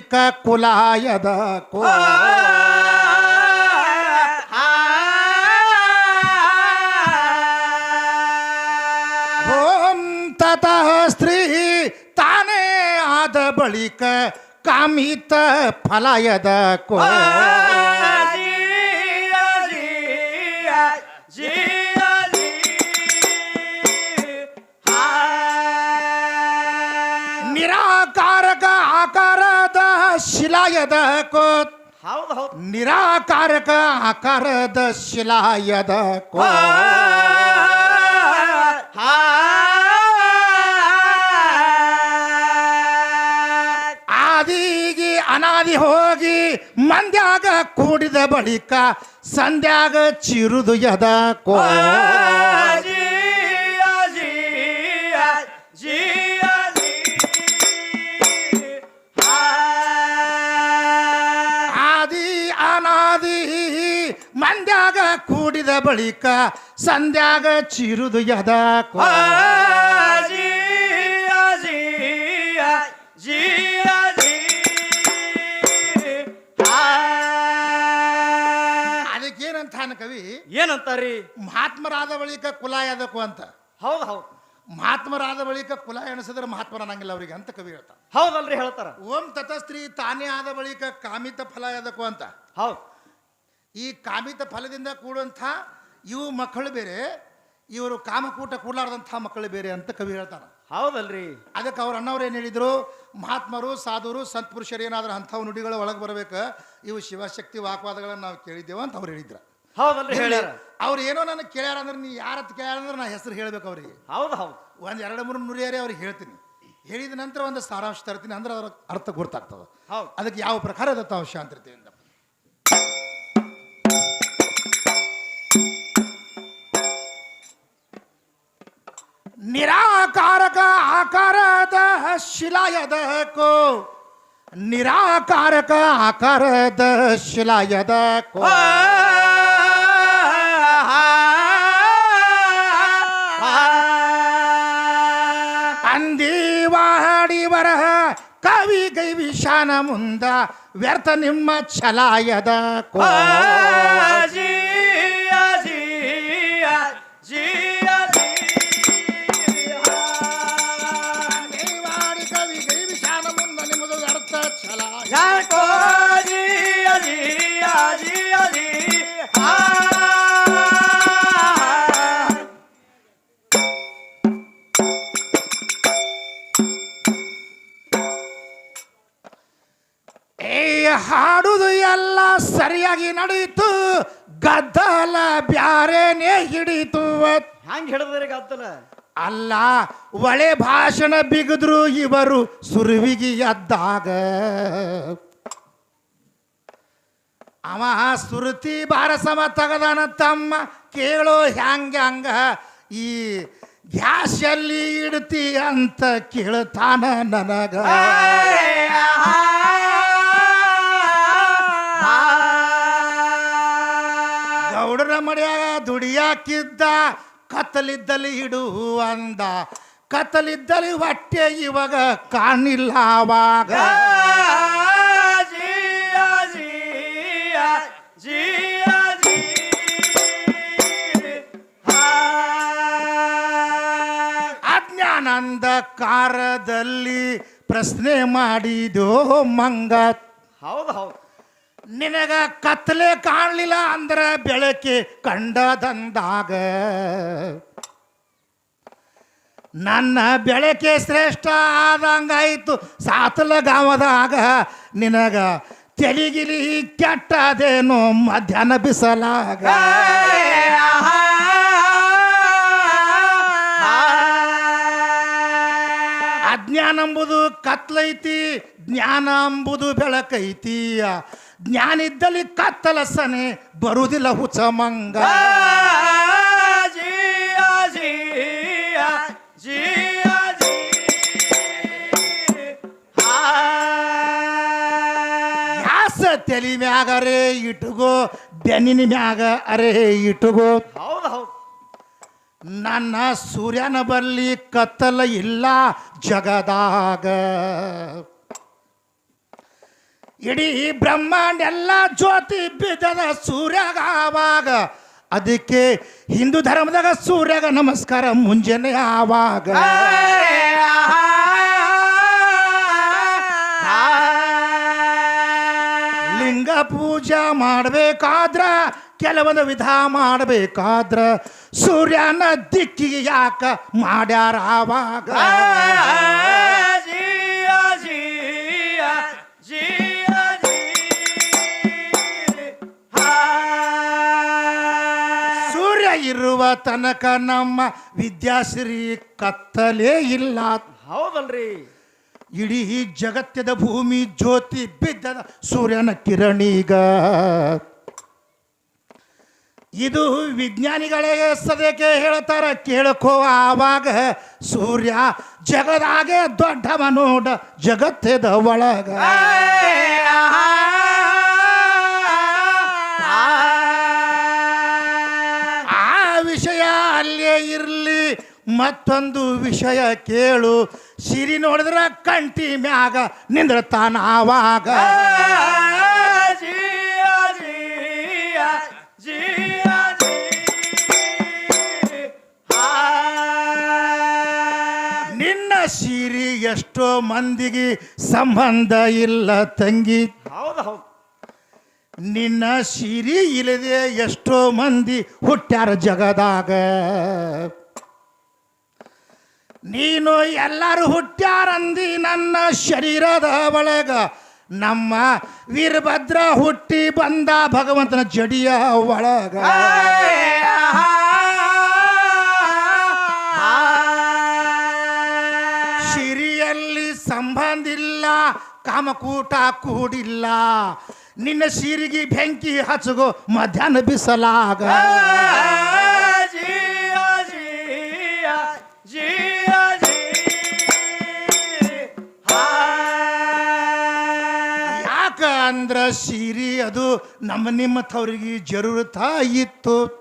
ಬಳಿಕ ಕುಲಾಯದ ಕೋ ಓಂ ತತಃ ಸ್ತ್ರೀ ತಾನೇ ಆದ ಬಳಿಕ ಕಾಮಿತ ಫಲಾಯದ ಕೋ ಶಿಲಾಯದ ಕೋ ಹೌದು ಹೌದು. ನಿರಾಕಾರಕ ಆಕಾರದ ಶಿಲಾಯದ ಆದಿಗೆ ಅನಾದಿ ಹೋಗಿ ಮಂದ್ಯಾಗ ಕೂಡಿದ ಬಳಿಕ ಸಂಧ್ಯಾಗ ಚಿರುದು ಯದ ಕೋ ಬಳಿಕ ಸಂಧ್ಯಾಗ ಚಿರುದು ಯದ ಅದಕ್ಕೇನಂತ ಕವಿ? ಏನಂತಾರಿ? ಮಹಾತ್ಮರಾದ ಬಳಿಕ ಕುಲ ಯಾದಕು ಅಂತ. ಹೌದು ಹೌದು. ಮಹಾತ್ಮರಾದ ಬಳಿಕ ಕುಲ ಎಣಿಸಿದ್ರೆ ಮಹಾತ್ಮರ ಅನ್ನಂಗಿಲ್ಲ ಅವರಿಗೆ ಅಂತ ಕವಿ ಹೇಳ್ತಾರೆ ಹೌದಲ್ರಿ ಹೇಳ್ತಾರ. ಓಂ ತತಸ್ತ್ರೀ ತಾನೇ ಆದ ಬಳಿಕ ಕಾಮಿತ ಫಲ ಯಾದಕು ಅಂತ. ಹೌದು. ಈ ಕಾಮಿತ ಫಲದಿಂದ ಕೂಡುವಂಥ ಇವು ಮಕ್ಕಳು ಬೇರೆ ಇವರು ಕಾಮಕೂಟ ಕೂಡಲಾರ್ದಂಥ ಮಕ್ಕಳು ಬೇರೆ ಅಂತ ಕವಿ ಹೇಳ್ತಾರೆ ಹೌದಲ್ರಿ. ಅದಕ್ಕೆ ಅವ್ರ ಅಣ್ಣವ್ರು ಏನು ಹೇಳಿದರು ಮಹಾತ್ಮರು ಸಾಧುರು ಸಂತ ಪುರುಷರು ಏನಾದ್ರೂ ಅಂಥವು ನುಡಿಗಳು ಒಳಗೆ ಬರಬೇಕು ಇವು ಶಿವಶಕ್ತಿ ವಾಕ್ವಾದಗಳನ್ನು ನಾವು ಕೇಳಿದ್ದೇವೆ ಅಂತ ಅವ್ರು ಹೇಳಿದ್ರು. ಹೌದಲ್ರಿ ಹೇಳ್ಯಾರ. ಅವ್ರು ಏನೋ ನನಗೆ ಕೇಳ್ಯಾರ ಅಂದ್ರೆ ನೀ ಯಾರತ್ ಕೇಳ್ಯಾರ ಅಂದ್ರೆ ನಾ ಹೆಸರು ಹೇಳ್ಬೇಕು ಅವ್ರಿಗೆ. ಹೌದು ಹೌದು. ಒಂದು ಎರಡು ಮೂರು ನುಡಿಯಾರೆ ಅವ್ರಿಗೆ ಹೇಳ್ತೀನಿ. ಹೇಳಿದ ನಂತರ ಒಂದು ಸಾರಾಂಶ ತರ್ತೀನಿ ಅಂದ್ರೆ ಅವ್ರ ಅರ್ಥ ಗೊತ್ತಾಗ್ತದೆ. ಹೌದು. ಅದಕ್ಕೆ ಯಾವ ಪ್ರಕಾರ ದತ್ತಾಂಶ ಅಂತಿರ್ತೀವಿ ಅಂತ ನಿರಾಕಾರಕ ಆಕಾರದ ಶಿಲಾಯದ ಕೋ ನಿರಾಕಾರಕ ಆಕಾರದ ಶಿಲಾಯದ ಕೋ ಅಂದಿವಾಡಿ ಬರಹ ಕವಿ ಗೈ ವಿಶಾನ ಮುಂದ ವ್ಯರ್ಥ ನಿಮ್ಮ ಛಲಾಯದ ಕೋ ಸರಿಯಾಗಿ ನಡೆಯಿತು ಗದ್ದಲ ಬ್ಯಾರೇನೆ ಹಿಡಿತು ಹ್ಯಾಂಗ ಹಿಡಿದ್ರಿ ಗದ್ದಲ? ಅಲ್ಲ ಒಳೆ ಭಾಷಣ ಬಿಗಿದ್ರು ಇವರು ಸುರುವಿಗಿ ಎದ್ದಾಗ. ಅವ ಸುರುತಿ ಬಾರಸಮ ತಗದಾನ ತಮ್ಮ ಕೇಳೋ ಹ್ಯಾಂಗ ಹಂಗ ಈ ಗ್ಯಾಸ್ ಅಲ್ಲಿ ಇಡ್ತಿ ಅಂತ ಕೇಳ್ತಾನ ನನಗ. ಮಡ್ಯಾಗ ದುಡಿಯಾಕಿದ್ದ ಕತ್ತಲಿದ್ದಲ್ಲಿ ಹಿಡು ಅಂದ ಕತ್ತಲಿದ್ದಲ್ಲಿ ಹೊಟ್ಟೆ ಇವಾಗ ಕಾಣಿಲ್ಲ ಅವಾಗ. ಅಜ್ಞಾನಂದ ಕಾರದಲ್ಲಿ ಪ್ರಶ್ನೆ ಮಾಡಿದೋ ಮಂಗ ಹೌದು ಹೌದು. ನಿನಗ ಕತ್ಲೆ ಕಾಣಲಿಲ್ಲ ಅಂದ್ರೆ ಬೆಳಕೆ ಕಂಡದಂದಾಗ. ನನ್ನ ಬೆಳಕೆ ಶ್ರೇಷ್ಠ ಆದಂಗಾಯ್ತು ಸಾತಲ ಗಾವದಾಗ. ನಿನಗ ತೆಲಿಗಿಲಿ ಕೆಟ್ಟದೇನು ಮಧ್ಯಾಹ್ನ ಬಿಸಲಾಗ. ಅಜ್ಞಾನ ಎಂಬುದು ಕತ್ಲೈತಿ, ಜ್ಞಾನ ಎಂಬುದು ಬೆಳಕೈತಿ. ಜ್ಞಾನ ಇದ್ದಲ್ಲಿ ಕತ್ತಲ ಸನೆ ಬರುವುದಿಲ್ಲ ಹುಚ್ಚ ಮಂಗ. ಯಾಸ ತಲಿ ಮ್ಯಾಗ ಅರೆ ಇಟ್ಟುಗೋ ಬೆನ್ನಿನ ಮ್ಯಾಗ ಅರೇ ಹೌದು ಹೌದು. ನನ್ನ ಸೂರ್ಯನ ಬಲ್ಲಿ ಕತ್ತಲ ಇಲ್ಲ ಜಗದಾಗ. ಇಡೀ ಬ್ರಹ್ಮಾಂಡ ಎಲ್ಲ ಜ್ಯೋತಿ ಬಿದ್ದದ ಸೂರ್ಯಾಗ ಆವಾಗ ಅದಕ್ಕೆ ಹಿಂದೂ ಧರ್ಮದಾಗ ಸೂರ್ಯಗ ನಮಸ್ಕಾರ ಮುಂಜಾನೆ ಆವಾಗ. ಲಿಂಗ ಪೂಜಾ ಮಾಡಬೇಕಾದ್ರ ಕೆಲವೊಂದು ವಿಧ ಮಾಡಬೇಕಾದ್ರ ಸೂರ್ಯನ ದಿಕ್ಕಿಗೆ ಯಾಕ ಮಾಡ್ಯಾರ ಆವಾಗ. ಇರುವ ತನಕ ನಮ್ಮ ವಿದ್ಯಾಶ್ರೀ ಕತ್ತಲೇ ಇಲ್ಲ. ಹೌದಲ್ರಿ. ಇಡೀ ಜಗತ್ತದ ಭೂಮಿ ಜ್ಯೋತಿ ಬಿದ್ದದ ಸೂರ್ಯನ ಕಿರಣೀಗ. ಇದು ವಿಜ್ಞಾನಿಗಳೇ ಸದ್ಯಕ್ಕೆ ಹೇಳ್ತಾರ ಕೇಳಕೋ ಆವಾಗ ಸೂರ್ಯ ಜಗದಾಗೆ ದೊಡ್ಡವ ನೋಡ ಜಗತ್ತದ ಒಳಗ. ಮತ್ತೊಂದು ವಿಷಯ ಕೇಳು. ಸಿರಿ ನೋಡಿದ್ರ ಕಂಟಿ ಮ್ಯಾಗ ನಿಂದ್ರತಾನ ಆವಾಗ. ನಿನ್ನ ಸಿರಿ ಎಷ್ಟೋ ಮಂದಿಗೆ ಸಂಬಂಧ ಇಲ್ಲ ತಂಗಿ. ಹೌದು ಹೌದು. ನಿನ್ನ ಸಿರಿ ಇಲ್ಲದೆ ಎಷ್ಟೋ ಮಂದಿ ಹುಟ್ಟ್ಯಾರ ಜಗದಾಗ. ನೀನು ಎಲ್ಲರೂ ಹುಟ್ಟ್ಯಾರಂದಿ ನನ್ನ ಶರೀರದ ಒಳಗ. ನಮ್ಮ ವೀರಭದ್ರ ಹುಟ್ಟಿ ಬಂದ ಭಗವಂತನ ಜಡಿಯ ಒಳಗ. ಸಿರಿಯಲ್ಲಿ ಸಂಬಂಧಿಲ್ಲ, ಕಾಮಕೂಟ ಕೂಡಿಲ್ಲ. ನಿನ್ನ ಸಿರಿಗೆ ಬೆಂಕಿ ಹಚ್ಚಗೋ ಮಧ್ಯಾಹ್ನ ಬಿಸಲಾಗ. ಸಿರಿ ಅದು ನಮ್ಮ ನಿಮ್ಮ ತವರಿಗೆ ಜರೂರತ ಇತ್ತು.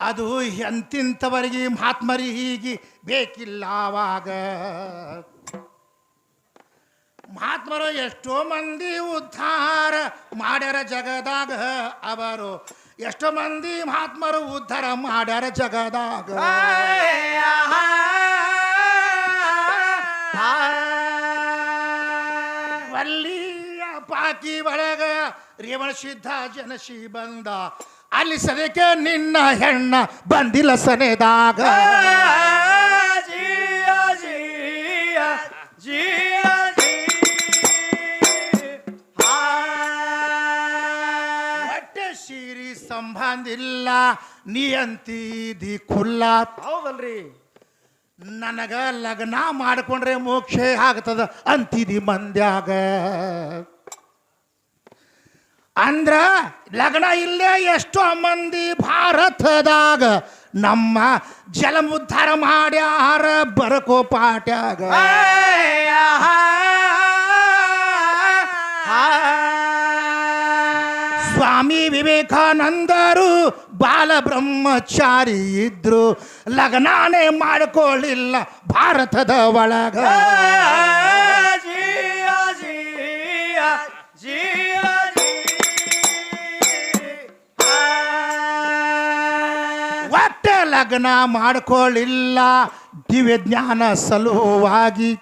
ಅದು ಎಂತಿಂಥವರಿಗೆ ಹೀಗೆ ಬೇಕಿಲ್ಲ ಆವಾಗ ಮಹಾತ್ಮರು ಎಷ್ಟೋ ಮಂದಿ ಉದ್ಧಾರ ಮಾಡ್ಯಾರ ಜಗದಾಗ ಅವರು. ಎಷ್ಟೋ ಮಂದಿ ಮಹಾತ್ಮರು ಉದ್ಧಾರ ಮಾಡ್ಯಾರ ಜಗದಾಗ. ವಲ್ಲಿಯ ಪಾಕಿ ಒಳಗ ರೇವಣ ಸಿದ್ಧ ಜನಶಿ ಬಂದ. ಅಲ್ಲಿ ಸದಕ್ಕೆ ನಿನ್ನ ಹೆಣ್ಣ ಬಂದಿಲ್ಲ ಸನೆದಾಗ. ಹೊಟ್ಟೆ ಸೀರಿ ಸಂಬಂಧ ಇಲ್ಲ ನೀ ಅಂತೀದಿ ಖುಲ್ಲ ಹೌದಲ್ರಿ. ನನಗ ಲಗ್ನ ಮಾಡ್ಕೊಂಡ್ರೆ ಮೋಕ್ಷ ಆಗ್ತದ ಅಂತಿದಿ ಮಂದ್ಯಾಗ. ಅಂದ್ರ ಲಗ್ನ ಇಲ್ಲೇ ಎಷ್ಟೋ ಮಂದಿ ಭಾರತದಾಗ ನಮ್ಮ ಜಲಮುದ್ಧಾರ ಮಾಡ್ಯಾರ ಬರಕೋ ಪಾಟ್ಯಾಗ. ಸ್ವಾಮಿ ವಿವೇಕಾನಂದರು ಬಾಲ ಬ್ರಹ್ಮಚಾರಿ ಇದ್ರು ಲಗ್ನಾನೇ ಮಾಡ್ಕೊಳ್ಳಿಲ್ಲ ಭಾರತದ ಒಳಗ. ಲಗ್ನ ಮಾಡ್ಕೊಳ್ಳಿಲ್ಲ. ದಿವ್ಯ ಜ್ಞಾನ ಸಲುವಾಗಿ.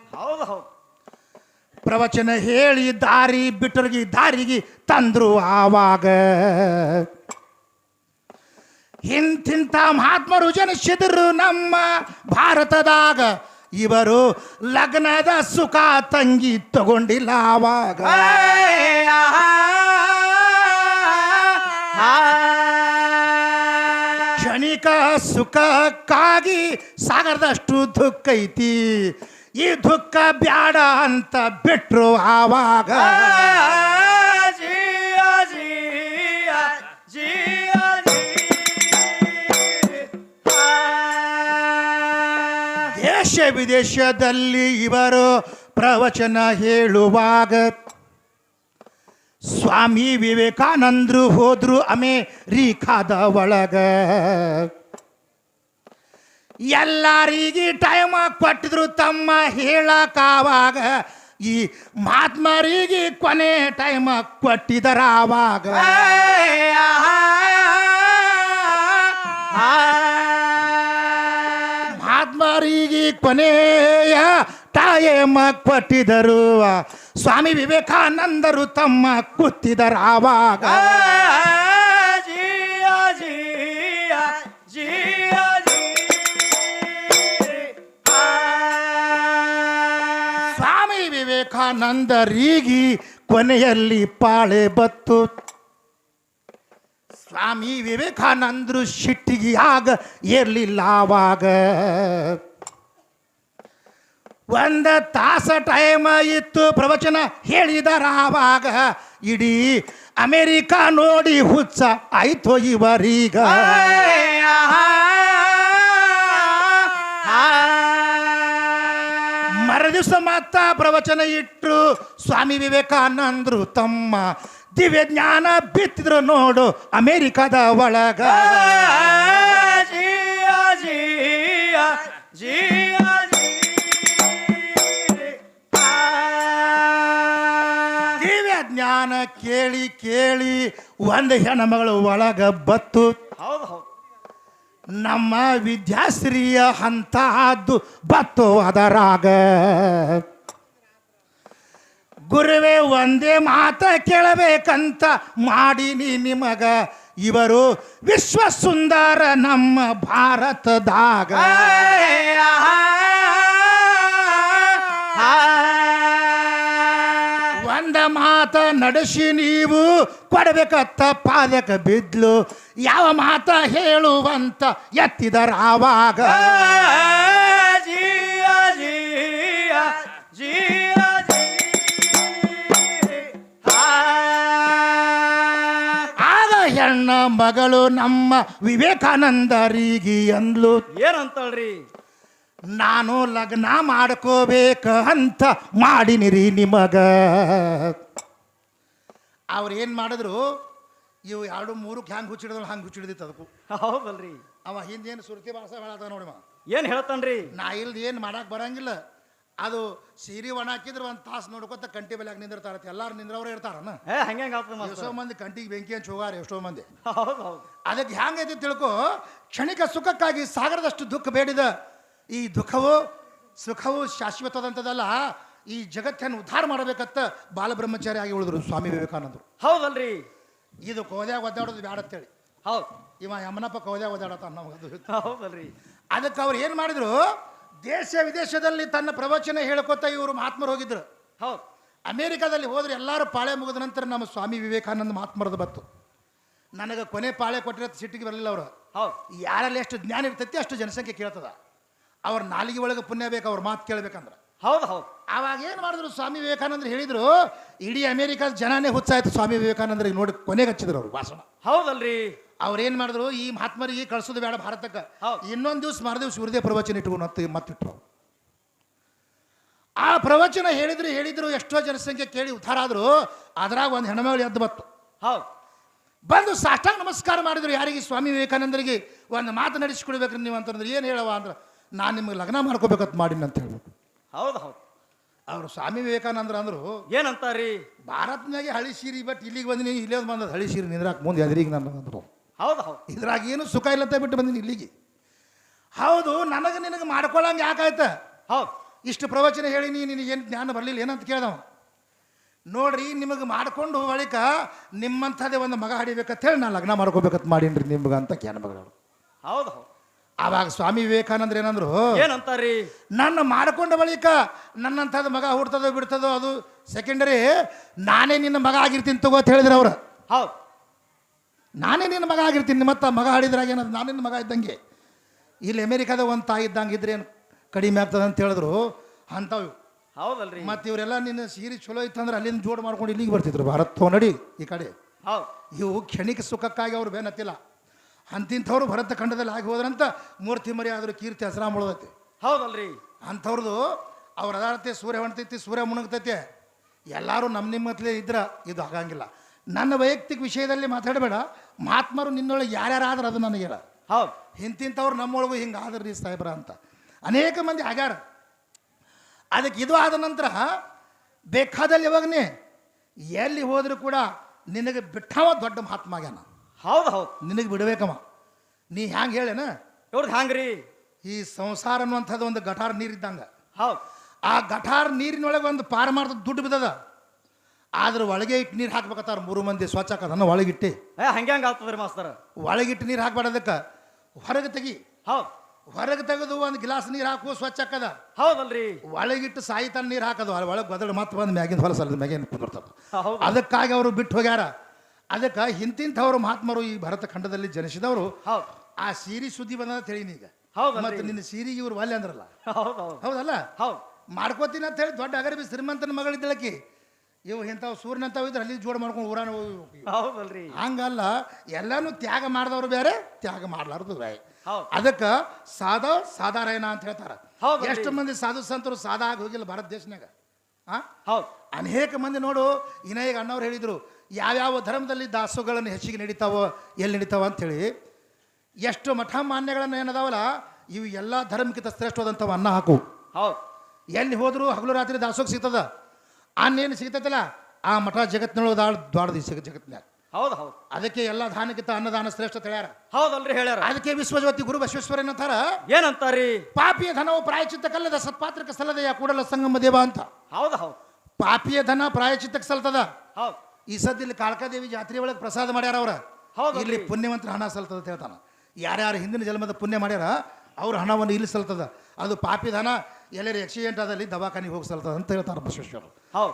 ಪ್ರವಚನ ಹೇಳಿ ದಾರಿ ಬಿಟ್ಟರಿಗೆ ದಾರಿಗೆ ತಂದ್ರು ಆವಾಗ. ಇಂತಿಂಥ ಮಹಾತ್ಮರು ಜನಿಸಿದ್ರು ನಮ್ಮ ಭಾರತದಾಗ. ಇವರು ಲಗ್ನದ ಸುಖ ತಂಗಿ ತಗೊಂಡಿಲ್ಲ ಆವಾಗ. ಕ್ಷಣಿಕ ಸುಖಕ್ಕಾಗಿ ಸಾಗರದಷ್ಟು ದುಃಖ ಐತಿ ಈ ದುಃಖ ಬ್ಯಾಡ ಅಂತ ಬಿಟ್ರು ಆವಾಗ. ದೇಶ ವಿದೇಶದಲ್ಲಿ ಇವರು ಪ್ರವಚನ ಹೇಳುವಾಗ ಸ್ವಾಮಿ ವಿವೇಕಾನಂದರು ಹೋದ್ರು ಅಮೇರಿಕಾದ ಒಳಗ. ಎಲ್ಲರಿಗೆ ಟೈಮ್ ಕೊಟ್ಟಿದ್ರು ತಮ್ಮ ಹೇಳಕ್ಕಾವಾಗ ಈ ಮಹಾತ್ಮರಿಗೆ ಕೊನೆ ಟೈಮ್ ಕೊಟ್ಟಿದರ ಆವಾಗ ಕೊನೆಯ ತಾಯೇ ಮಕ್ಕಟ್ಟಿದರು ಸ್ವಾಮಿ ವಿವೇಕಾನಂದರು ತಮ್ಮ ಕೂತಿದರ ಆವಾಗ ಸ್ವಾಮಿ ವಿವೇಕಾನಂದರಿಗೆ ಕೊನೆಯಲ್ಲಿ ಪಾಳೆ ಬತ್ತು. ಸ್ವಾಮಿ ವಿವೇಕಾನಂದರು ಶಿಟ್ಟಿಗೆ ಆಗ ಏರ್ಲಿಲ್ಲ ಆವಾಗ. ಒಂದ ತಾಸ ಟೈಮ್ ಇತ್ತು ಪ್ರವಚನ ಹೇಳಿದರ ಆವಾಗ ಇಡೀ ಅಮೇರಿಕಾ ನೋಡಿ ಹುಚ್ಚ ಆಯ್ತು ಇವರೀಗ. ಮರದಿವಸ ಮಾತ್ರ ಪ್ರವಚನ ಇಟ್ಟು ಸ್ವಾಮಿ ವಿವೇಕಾನಂದರು ತಮ್ಮ ದಿವ್ಯ ಜ್ಞಾನ ಬಿತ್ತಿದ್ರು ನೋಡು ಅಮೇರಿಕಾದ ಒಳಗ. ಜಿಯ ಜಿಯ ಜಿಯ ಜ್ಞಾನ ಕೇಳಿ ಕೇಳಿ ಒಂದು ಹೆಣ್ಮಗಳು ಒಳಗ ಬತ್ತು. ಹೌದು ಹೌದು. ನಮ್ಮ ವಿದ್ಯಾಶ್ರೀಯ ಅಂತಹದ್ದು ಬತ್ತು ಅದರಾಗ. ಗುರುವೇ ಒಂದೇ ಮಾತ ಕೇಳಬೇಕಂತ ಮಾಡೀನಿ ನಿಮಗ. ಇವರು ವಿಶ್ವ ಸುಂದರ ನಮ್ಮ ಭಾರತದಾಗ. ಒಂದ ಮಾತ ನಡೆಸಿ ನೀವು ಕೊಡಬೇಕತ್ತ ಪಾದಕ ಬಿದ್ಲು. ಯಾವ ಮಾತ ಹೇಳುವಂತ ಎತ್ತಿದರ ಆವಾಗ ಜಿಯ ಜಿಯ ಜಿಯ ಆಗ ಹೆಣ್ಣ ಮಗಳು ನಮ್ಮ ವಿವೇಕಾನಂದರಿಗೆ ಅಂದ್ಲು. ಏನಂತಳ್ರಿ? ನಾನು ಲಗ್ನ ಮಾಡ್ಕೋಬೇಕು ಅಂತ ಮಾಡಿನಿರಿ ನಿಮಗ. ಅವ್ರು ಏನು ಮಾಡಿದ್ರು ಇವು ಎರಡು ಮೂರಕ್ಕೆ ಹ್ಯಾಂಗೆ ಹುಚ್ಚಿಡಿದ್ರು ಹಂಗೆ ಹುಚ್ಚಿಡಿದಿತ್ತು ಅದಕ್ಕೂ. ಹೌದಲ್ರಿ. ಅವ ಹಿಂದೇನು ಸುರ್ತಿ ಭಾಷೆ ಹೇಳತ್ತ ನೋಡಿ ಮಾ ಏನು ಹೇಳ್ತಾನ್ರಿ? ನಾ ಇಲ್ದ ಏನು ಮಾಡಕ್ಕೆ ಬರಂಗಿಲ್ಲ. ಅದು ಸೀರೆ ಒಣ ಹಾಕಿದ್ರೆ ಒಂದು ತಾಸು ನೋಡ್ಕೊತ ಕಂಟಿ ಬೆಲೆಯಾಗ ನಿಂದಿರ್ತಾರತ್ತೆ ಎಲ್ಲಾರು ನಿಂದ್ರವ್ರೆ ಇರ್ತಾರನ. ಎಷ್ಟೋ ಮಂದಿ ಕಂಟಿಗೆ ಬೆಂಕಿ ಅಂತ ಹೋಗಾರ ಎಷ್ಟೋ ಮಂದಿ. ಹೌದು ಹೌದು. ಅದಕ್ಕೆ ಹ್ಯಾಂಗೈತಿ ತಿಳ್ಕೊ ಕ್ಷಣಿಕ ಸುಖಕ್ಕಾಗಿ ಸಾಗರದಷ್ಟು ದುಃಖ ಬೇಡಿದ ಈ ದುಃಖವು ಸುಖವು ಶಾಶ್ವತದಂಥದ್ದಲ್ಲ ಈ ಜಗತ್ತನ್ನು ಉದ್ಧಾರ ಮಾಡಬೇಕಂತ ಬಾಲಬ್ರಹ್ಮಚಾರಿ ಆಗಿ ಉಳಿದ್ರು ಸ್ವಾಮಿ ವಿವೇಕಾನಂದರು. ಹೌದಲ್ರಿ. ಇದು ಕೋದ್ಯಾಗ ಒದ್ದಾಡೋದು ಬ್ಯಾಡ ಅಂತೇಳಿ. ಹೌದು. ಇವ ಯಮನಪ್ಪ ಕೋದ್ಯಾಗ ಒದ್ದಾಡತ್ತ ನಮಗದು ಹೌದಲ್ರಿ. ಅದಕ್ಕೆ ಅವ್ರು ಏನು ಮಾಡಿದ್ರು ದೇಶ ವಿದೇಶದಲ್ಲಿ ತನ್ನ ಪ್ರವಚನ ಹೇಳ್ಕೊತ ಇವರು ಮಹಾತ್ಮರು ಹೋಗಿದ್ರು. ಹೌದು. ಅಮೇರಿಕಾದಲ್ಲಿ ಹೋದ್ರೆ ಎಲ್ಲರೂ ಪಾಳೆ ಮುಗಿದ ನಂತರ ನಮ್ಮ ಸ್ವಾಮಿ ವಿವೇಕಾನಂದ ಮಹಾತ್ಮರದು ಬತ್ತು ನನಗೆ ಕೊನೆ ಪಾಳೆ ಕೊಟ್ಟಿರೋ ಸಿಟ್ಟಿಗೆ ಬರಲಿಲ್ಲ ಅವರು. ಹೌದು. ಯಾರಲ್ಲಿ ಎಷ್ಟು ಜ್ಞಾನ ಇರ್ತೈತಿ ಅಷ್ಟು ಜನಸಂಖ್ಯೆ ಕೇಳ್ತದ. ಅವ್ರ ನಾಲಿಗೆ ಒಳಗೆ ಪುಣ್ಯ ಬೇಕು ಅವ್ರ ಮಾತು ಕೇಳ್ಬೇಕಂದ್ರೆ. ಹೌದು ಹೌದು. ಆವಾಗ ಏನು ಮಾಡಿದ್ರು? ಸ್ವಾಮಿ ವಿವೇಕಾನಂದರು ಹೇಳಿದ್ರು ಇಡೀ ಅಮೆರಿಕದ ಜನನೇ ಹುಚ್ಚಾಯ್ತು ಸ್ವಾಮಿ ವಿವೇಕಾನಂದರಿಗೆ ನೋಡಿ ಕೊನೆಗೆ ಹಚ್ಚಿದ್ರು ಅವ್ರು ಭಾಷಣ ಹೌದಲ್ರಿ. ಅವ್ರು ಏನು ಮಾಡಿದ್ರು? ಈ ಮಹಾತ್ಮರಿಗೆ ಕಳ್ಸೋದು ಬೇಡ ಭಾರತಕ್ಕೆ. ಇನ್ನೊಂದು ದಿವ್ಸ ಮರುದಿವ್ಸ ಇವ್ರದೇ ಪ್ರವಚನ ಇಟ್ಕೊಂಡು ಮತ್ತೆ ಮತ್ತಿಟ್ರು ಅವ್ರು. ಆ ಪ್ರವಚನ ಹೇಳಿದ್ರು ಹೇಳಿದ್ರು ಎಷ್ಟೋ ಜನಸಂಖ್ಯೆ ಕೇಳಿ ಉದ್ಧಾರ ಆದ್ರು. ಅದ್ರಾಗ ಒಂದು ಹೆಣ್ಮಗಳು ಎದ್ದು ಬತ್ತು ಹೌದು. ಬಂದು ಸಾಷ್ಟಾಂಗ ನಮಸ್ಕಾರ ಮಾಡಿದ್ರು ಯಾರಿಗೆ? ಸ್ವಾಮಿ ವಿವೇಕಾನಂದರಿಗೆ. ಒಂದು ಮಾತು ನಡೆಸಿಕೊಡ್ಬೇಕ್ರಿ ನೀವು ಅಂತಂದ್ರೆ. ಏನು ಹೇಳವ ಅಂದ್ರೆ ನಾನು ನಿಮಗೆ ಲಗ್ನ ಮಾಡ್ಕೋಬೇಕಂತ ಮಾಡೀನಿ ಅಂತ ಹೇಳ್ಬೇಕು ಹೌದು ಹೌದು. ಅವರು ಸ್ವಾಮಿ ವಿವೇಕಾನಂದ್ರ ಅಂದರು ಏನಂತಾರೀ? ಭಾರತ್ನಾಗೆ ಹಳಿ ಸೀರಿ ಬಟ್ ಇಲ್ಲಿಗೆ ಬಂದಿನಿ ಇಲ್ಲೇ ಬಂದದ ಹಳಿ ಸೀರೆ ನಿಂದ್ರಾಕ ಮುಂದೆ ಎದುರಿಗೆ ನನ್ನ ಅಂದರು ಹೌದು ಹೌದು. ಇದ್ರಾಗ ಏನು ಸುಖ ಇಲ್ಲ ಅಂತ ಬಿಟ್ಟು ಬಂದಿನಿ ಇಲ್ಲಿಗೆ. ಹೌದು ನನಗೆ ನಿನಗೆ ಮಾಡ್ಕೊಳ್ಳಂಗೆ ಯಾಕಾಯ್ತ ಹೌದು. ಇಷ್ಟು ಪ್ರವಚನ ಹೇಳಿ ನೀ ನಿನಗೇನು ಜ್ಞಾನ ಬರಲಿಲ್ಲ ಏನಂತ ಕೇಳ್ದವ? ನೋಡ್ರಿ ನಿಮಗೆ ಮಾಡ್ಕೊಂಡು ಬಳಿಕ ನಿಮ್ಮಂಥದ್ದೇ ಒಂದು ಮಗ ಹಡಿಬೇಕಂತ ಹೇಳಿ ನಾನು ಲಗ್ನ ಮಾಡ್ಕೋಬೇಕಂತ ಮಾಡೀನಿ ನಿಮ್ಗೆ ಅಂತ ಜ್ಞಾನ ಮಗಳು ಹೌದು ಹೌದು. ಆವಾಗ ಸ್ವಾಮಿ ವಿವೇಕಾನಂದ್ರ ಏನಂದ್ರು ಏನಂತಾರ್ರಿ ನನ್ನ ಮಾಡ್ಕೊಂಡ ಬಳಿಕ ನನ್ನಂಥದ್ದು ಮಗ ಹುಡ್ತದೋ ಬಿಡ್ತದೋ ಅದು ಸೆಕೆಂಡರಿ ನಾನೇ ನಿನ್ನ ಮಗ ಆಗಿರ್ತೀನಿ ತಗೋ ಅಂತ ಹೇಳಿದ್ರು ಅವ್ರು. ಹೌದು. ನಾನೇ ನಿನ್ನ ಮಗ ಆಗಿರ್ತೀನಿ ಮತ್ತೆ ಮಗ ಹಾಡಿದ್ರಾಗ ಏನದು? ನಾನು ನಿನ್ನ ಮಗ ಇದ್ದಂಗೆ. ಇಲ್ಲಿ ಅಮೇರಿಕಾದ ಒಂದು ತಾಯಿ ಇದ್ದಂಗೆ ಇದ್ರೆ ಏನು ಕಡಿಮೆ ಆಗ್ತದೆ ಅಂತ ಹೇಳಿದ್ರು. ಅಂಥವು. ಹೌದಲ್ರಿ. ಮತ್ತು ಇವರೆಲ್ಲ ನಿನ್ನ ಸೀರೆ ಚಲೋ ಇತ್ತಂದ್ರೆ ಅಲ್ಲಿಂದ ಜೋಡ್ ಮಾಡ್ಕೊಂಡು ಇಲ್ಲಿಗೆ ಬರ್ತಿದ್ರು. ಭಾರತ್ ನಡಿ ಈ ಕಡೆ. ಹೌದು. ಇವು ಕ್ಷಣಿಕ ಸುಖಕ್ಕಾಗಿ ಅವ್ರು ಬೇನತ್ತಿಲ್ಲ ಅಂತಿಂಥವ್ರು ಭರತ ಖಂಡದಲ್ಲಿ ಆಗಿ ಹೋದ್ರಂತ ಮೂರ್ತಿ ಮರಿ ಆದರೂ ಕೀರ್ತಿ ಹೆಸರ ಮಾಡೋದೈತಿ ಹೌದಲ್ರಿ. ಅಂಥವ್ರದ್ದು ಅವ್ರ ಅದಾರತೆ ಸೂರ್ಯ ಹೊಣ್ತೈತಿ ಸೂರ್ಯ ಮುಣಗ್ತೈತಿ. ಎಲ್ಲರೂ ನಮ್ಮ ನಿಮ್ಮತ್ಲೇ ಇದ್ರೆ ಇದು ಆಗಂಗಿಲ್ಲ. ನನ್ನ ವೈಯಕ್ತಿಕ ವಿಷಯದಲ್ಲಿ ಮಾತಾಡಬೇಡ ಮಹಾತ್ಮರು ನಿನ್ನೊಳಗೆ ಯಾರ್ಯಾರಾದ್ರೆ ಅದು ನನಗೆ ಹೇಳ. ಹೌದು. ಇಂತಿಂಥವ್ರು ನಮ್ಮೊಳಗೂ ಹಿಂಗೆ ಆದ್ರಿ ಸಾಹೇಬ್ರ ಅಂತ. ಅನೇಕ ಮಂದಿ ಆಗ್ಯಾರ. ಅದಕ್ಕೆ ಇದು ಆದ ನಂತರ ಬೇಕಾದಲ್ಲಿ ಯಾವಾಗನೇ ಎಲ್ಲಿ ಹೋದರೂ ಕೂಡ ನಿನಗೆ ಬಿಟ್ಟವ ದೊಡ್ಡ ಮಹಾತ್ಮ ಆಗ್ಯಾನ. ಹೌದು ಹೌದು. ನಿನಗೆ ಬಿಡಬೇಕಮ್ಮ. ನೀ ಹ್ಯಾಂಗೆ ಹೇಳೇನ? ಇವ್ರದ್ದು ಹ್ಯಾಂಗ್ರಿ? ಈ ಸಂಸಾರ ಅನ್ನುವಂಥದ್ದು ಒಂದು ಗಟಾರ ನೀರಿದ್ದಂಗ. ಹೌದು. ಆ ಗಟಾರ ನೀರಿನೊಳಗೆ ಒಂದು ಪಾರ ಮಾಡ್ದ ದುಡ್ಡು ಬಿದ್ದದ. ಆದ್ರೆ ಒಳಗೆ ಇಟ್ಟು ನೀರು ಹಾಕ್ಬೇಕತ್ತಾರ ಮೂರು ಮಂದಿ ಸ್ವಚ್ಛ ಹಾಕದನ್ನ ಒಳಗಿಟ್ಟು. ಏ ಹಂಗೆ ಹಂಗೆ ಆಗ್ತದ್ರಿ ಮಾಸ್ತರ. ಒಳಗಿಟ್ಟು ನೀರು ಹಾಕ್ಬೇಡದಕ್ಕೆ ಹೊರಗೆ ತೆಗಿ. ಹೌದು. ಹೊರಗೆ ತೆಗೆದು ಒಂದು ಗ್ಲಾಸ್ ನೀರು ಹಾಕು ಸ್ವಚ್ಛ ಹಾಕದ ಹೌದಲ್ರಿ. ಒಳಗಿಟ್ಟು ಸಾಯಿತನ ನೀರು ಹಾಕೋದು. ಒಳಗೆ ಬದಲು ಮತ್ತೆ ಬಂದು ಮ್ಯಾಗಿನ ಹೊಲಸಲ್ಲ ಮ್ಯಾಗಿನ ಕುಂದಿರ್ತದೆ. ಹೌದು. ಅದಕ್ಕಾಗಿ ಅವರು ಬಿಟ್ಟು ಹೋಗ್ಯಾರ. ಅದಕ್ಕೆ ಹಿಂತಿಂಥವ್ರು ಮಹಾತ್ಮರು ಈ ಭರತ ಖಂಡದಲ್ಲಿ ಜನಿಸಿದವರು. ಹೌದು. ಆ ಸೀರಿ ಸುದ್ದಿ ಬಂದ ತಿಳಿನಿ ಈಗ. ಹೌದು ಮತ್ತೆ ನಿನ್ನ ಸೀರಿ ಇವ್ರು ವಾಲ್ಯ ಅಂದ್ರಲ್ಲ. ಹೌದು ಹೌದು. ಹೌದಲ್ಲ? ಹೌದು. ಮಾಡ್ಕೋತೀನಿ ಅಂತ ಹೇಳಿ ದೊಡ್ಡ ಅಗರಬಿ ಶ್ರೀಮಂತನ ಮಗಳಿದ್ದಳಕಿ ಇವು ಇಂಥವು ಸೂರ್ಯನಂತಾವ ಇದ್ರೆ ಅಲ್ಲಿ ಜೋಡ್ ಮಾಡ್ಕೊಂಡು ಊರಾನ ಹೋಗಿ ಹೌದಲ್ರಿ. ಹಂಗಲ್ಲ ಎಲ್ಲಾನು ತ್ಯಾಗ ಮಾಡಿದವರು ಬೇರೆ ತ್ಯಾಗ ಮಾಡ್ಲಾರ್ದು ಬೇರೆ. ಅದಕ್ಕೆ ಸಾದ ಸಾಧಾರಣ ಅಂತ ಹೇಳ್ತಾರ? ಎಷ್ಟು ಮಂದಿ ಸಾಧು ಸಂತರು ಸಾದಾ ಆಗಿ ಹೋಗಿಲ್ಲ ಭಾರತ ದೇಶನಾಗ ಆ? ಹೌದು. ಅನೇಕ ಮಂದಿ ನೋಡು ಇನ್ನ ಈಗ ಅಣ್ಣವ್ರು ಹೇಳಿದ್ರು ಯಾವ್ಯಾವ ಧರ್ಮದಲ್ಲಿ ದಾಸೋಗಳನ್ನು ಹೆಚ್ಚಿಗೆ ನಡೀತಾವೋ ಎಲ್ಲಿ ನಡೀತಾವ ಅಂಥೇಳಿ ಎಷ್ಟು ಮಠ ಮಾನ್ಯಗಳನ್ನು ಏನದಾವಲ್ಲ ಇವು ಎಲ್ಲ ಧರ್ಮಕ್ಕಿಂತ ಶ್ರೇಷ್ಠವಾದಂಥವು ಅನ್ನ ಹಾಕು. ಹೌದು. ಎಲ್ಲಿ ಹೋದರೂ ಹಗಲು ರಾತ್ರಿ ದಾಸೋಗ ಸಿಗ್ತದ? ಅನ್ನ ಏನು ಸಿಗ್ತೈತಲ್ಲ ಆ ಮಠ ಜಗತ್ತಿನೊಳಗೆ ದಾಳ ದ್ವಾಡದಿ ಸಿಗ ಜಗತ್ತಿನಾಗ ಹೌದು ಹೌದು. ಅದಕ್ಕೆ ಎಲ್ಲ ದಾನಕ್ಕಿಂತ ಅನ್ನದಾನ ಶ್ರೇಷ್ಠ ಹೇಳ್ಯಾರ ಹೌದಲ್ರಿ ಹೇಳ್ಯಾರ. ಅದಕ್ಕೆ ವಿಶ್ವಜ್ಯೋತಿ ಗುರು ಬಸವೇಶ್ವರ ಏನಂತಾರ? ಏನಂತಾರಿ? ಪಾಪಿಯ ಧನವು ಪ್ರಾಯಚಿತ್ತ ಕಲ್ಲದ ಸತ್ಪಾತ್ರಕ್ಕೆ ಸಲ್ಲದೆಯ ಕೂಡಲ ಸಂಗಮ ದೇವ ಅಂತ. ಹೌದು ಹೌದು. ಪಾಪಿಯ ಧನ ಪ್ರಾಯಚಿತ್ತಕ್ಕೆ ಸಲ್ತದ ಹೌದು. ಈ ಸದ್ಯ ಇಲ್ಲಿ ಕಾಳಕಾದೇವಿ ಜಾತ್ರೆ ಒಳಗೆ ಪ್ರಸಾದ ಮಾಡ್ಯಾರ ಅವ್ರ. ಹೌದು. ಇಲ್ಲಿ ಪುಣ್ಯವಂತರ ಹಣ ಸಲ್ತದ ಅಂತ ಹೇಳ್ತಾನ. ಯಾರ್ಯಾರು ಹಿಂದಿನ ಜನ್ಮದ ಪುಣ್ಯ ಮಾಡ್ಯಾರ ಅವ್ರ ಹಣವನ್ನು ಇಲ್ಲಿ ಸಲ್ತದ. ಅದು ಪಾಪಿ ಧನ ಎಲ್ಲರೂ ಆಕ್ಸಿಡೆಂಟ್ ಆದಲ್ಲಿ ದವಾಖಾನಿಗೆ ಹೋಗಿ ಸಲ್ತದ ಅಂತ ಹೇಳ್ತಾರೆ ಬಸವೇಶ್ವರ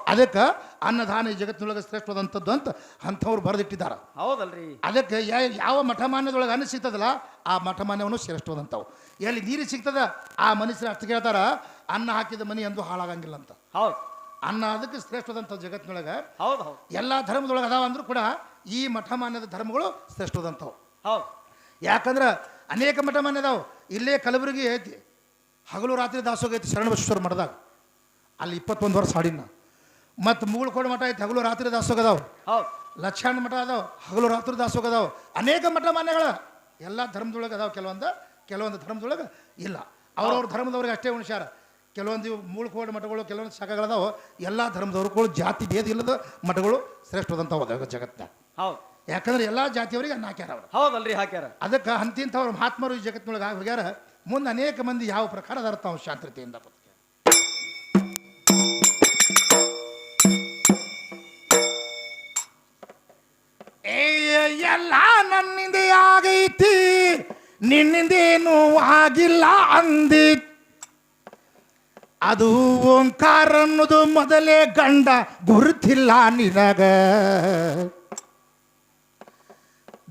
ಅದಕ್ಕೆ ಅನ್ನದಾನ ಈ ಜಗತ್ತಿನೊಳಗೆ ಶ್ರೇಷ್ಠವಾದಂಥದ್ದು ಅಂತ ಅಂಥವ್ರು ಬರೆದಿಟ್ಟಿದ್ದಾರೆ. ಹೌದಲ್ರಿ. ಅದಕ್ಕೆ ಯಾವ ಮಠಮಾನ್ಯದೊಳಗೆ ಅನ್ನ ಸಿಗ್ತದಲ್ಲ ಆ ಮಠಮಾನ್ಯವನ್ನು ಶ್ರೇಷ್ಠವಾದಂಥವು ಎಲ್ಲಿ ನೀರು ಸಿಗ್ತದ ಆ ಮನುಷ್ಯರು ಅರ್ಥ ಕೇಳ್ತಾರ ಅನ್ನ ಹಾಕಿದ ಮನೆ ಎಂದು ಹಾಳಾಗಂಗಿಲ್ಲ ಅಂತ. ಹೌದು. ಅನ್ನ ಅದಕ್ಕೆ ಶ್ರೇಷ್ಠದಂಥ ಜಗತ್ತಿನೊಳಗೆ ಹೌದು ಹೌದು. ಎಲ್ಲ ಧರ್ಮದೊಳಗೆ ಅದಾವ ಅಂದ್ರೂ ಕೂಡ ಈ ಮಠಮಾನ್ಯದ ಧರ್ಮಗಳು ಶ್ರೇಷ್ಠದಂಥವು. ಹೌದು. ಯಾಕಂದ್ರೆ ಅನೇಕ ಮಠಮಾನ್ಯ ಅದಾವ. ಇಲ್ಲೇ ಕಲಬುರಗಿ ಐತಿ. ಹಗಲು ರಾತ್ರಿ ದಾಸೋಗ ಐತಿ ಶರಣ ಬಸವೇಶ್ವರ ಮಠದಾಗ. ಅಲ್ಲಿ ಇಪ್ಪತ್ತೊಂದು ವರ್ಷ ಹಾಡಿನ. ಮತ್ತು ಮುಗುಳ್ಕೋಡು ಮಠ ಐತಿ ಹಗಲು ರಾತ್ರಿ ದಾಸೋಗ ಅದಾವ. ಹೌದು. ಲಕ್ಷಾಣ ಮಠ ಅದಾವ ಹಗಲು ರಾತ್ರಿ ದಾಸೋಗ ಅದಾವ. ಅನೇಕ ಮಠ ಮಾನ್ಯಗಳ ಎಲ್ಲ ಧರ್ಮದೊಳಗೆ ಅದಾವ. ಕೆಲವೊಂದು ಕೆಲವೊಂದು ಧರ್ಮದೊಳಗೆ ಇಲ್ಲ. ಅವ್ರವ್ರ ಧರ್ಮದವ್ರಿಗೆ ಅಷ್ಟೇ ಉಣಿಸ್ಯಾರ ಕೆಲವೊಂದು ಇವು ಮೂಳ್ಕೋಡ್ ಮಠಗಳು ಕೆಲವೊಂದು ಶಾಖಗಳದಾವ ಎಲ್ಲ ಧರ್ಮದವ್ರುಗಳು ಜಾತಿ ಭೇದ ಇಲ್ಲದ ಮಠಗಳು ಶ್ರೇಷ್ಠವಾದಂಥವು ಅದಾವ ಜಗತ್ತ ಹೌದು. ಯಾಕಂದ್ರೆ ಎಲ್ಲ ಜಾತಿಯವರಿಗೆ ಅನ್ನ ಹಾಕ್ಯಾರ ಅವರು. ಹೌದಲ್ರಿ ಹಾಕ್ಯಾರ. ಅದಕ್ಕೆ ಅಂತಿಂಥವ್ರು ಮಹಾತ್ಮರು ಈ ಜಗತ್ತಿನೊಳಗೆ ಆಗಿ ಹೋಗ್ಯಾರ ಮುಂದೆ ಅನೇಕ ಮಂದಿ ಯಾವ ಪ್ರಕಾರ ಅವ್ರು ಶಾಂತತೆಯಿಂದ ಎಲ್ಲ ನನ್ನಿಂದೆ ಆಗೈತಿ ನಿನ್ನಿಂದೇನು ಆಗಿಲ್ಲ ಅಂದಿ ಅದು ಓಂಕಾರ ಅನ್ನೋದು ಮೊದಲೇ ಗಂಡ ಗುರುತಿಲ್ಲ ನಿನಗ.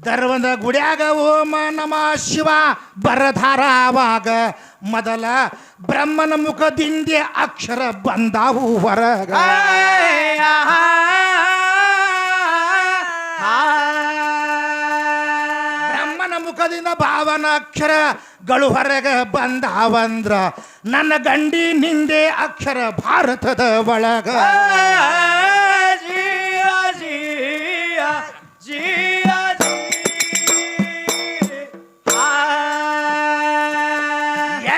ದರ್ವದ ಗುಡ್ಯಾಗ ಓಮ ನಮ ಶಿವ ಬರಧಾರಾವಾಗ ಮೊದಲ ಬ್ರಹ್ಮನ ಮುಖದಿಂದ ಅಕ್ಷರ ಬಂದಾವು ಹೊರಗ. ಮುಖದಿಂದ ಹೊರಗೆ ಹೊರಗ ಬಂದಾವಂದ್ರ ನನ್ನ ಗಂಡಿ ನಿಂದೆ ಅಕ್ಷರ ಭಾರತದ ಒಳಗ.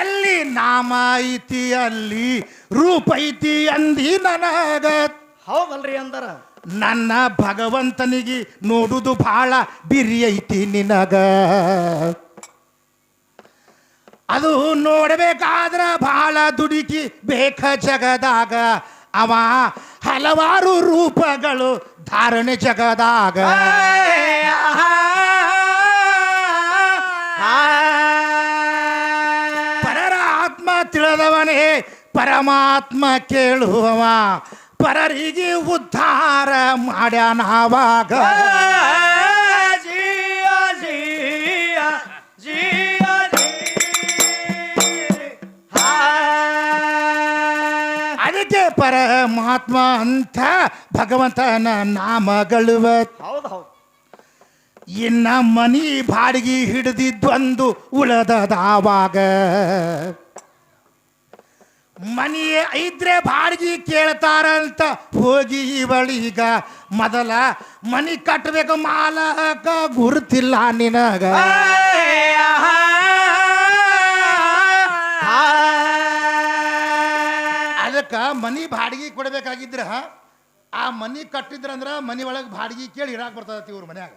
ಎಲ್ಲಿ ನಾಮ ಐತಿ ಅಲ್ಲಿ ರೂಪ ಐತಿ ಅಂದಿ ನನಗ. ಹೌದಲ್ರಿ ಅಂದಾರ. ನನ್ನ ಭಗವಂತನಿಗೆ ನೋಡುದು ಭಾಳ ಬಿರಿ ಐತಿ ನಿನಗ. ಅದು ನೋಡಬೇಕಾದ್ರ ಭಾಳ ದುಡುಕಿ ಬೇಕ ಜಗದಾಗ. ಅವ ಹಲವಾರು ರೂಪಗಳು ಧಾರಣೆ ಜಗದಾಗ. ಪರರ ಆತ್ಮ ತಿಳಿದವನೇ ಪರಮಾತ್ಮ ಕೇಳುವವ. ಪರರಿಗೆ ಉದ್ಧಾರ ಮಾಡ್ಯಾನಾವಾಗ ಅದಕ್ಕೆ ಪರಮಾತ್ಮ ಅಂತ ಭಗವಂತನ ನಾಮಗಳುವ. ಹೌದು ಹೌದು. ಇನ್ನ ಮನಿ ಬಾಡಿಗೆ ಹಿಡಿದಿದ್ದೊಂದು ಉಳದದಾವಾಗ. ಮನಿ ಇದ್ರೆ ಬಾಡಿಗೆ ಕೇಳ್ತಾರಂತ ಹೋಗಿ ಬಳಿಗ ಮೊದಲ ಮನಿ ಕಟ್ಟಬೇಕು ಮಾಲಕ ಗುರುತಿಲ್ಲ ನಿನಗ. ಅದಕ್ಕೆ ಅದಕ್ಕೆ ಮನಿ ಬಾಡಿಗೆ ಕೊಡಬೇಕಾಗಿದ್ರ ಆ ಮನಿ ಕಟ್ಟಿದ್ರಂದ್ರ ಮನಿ ಒಳಗೆ ಬಾಡಿಗೆ ಕೇಳಿ ಇರಾಕ್ ಬರ್ತದತಿ ಇವ್ರ ಮನ್ಯಾಗ.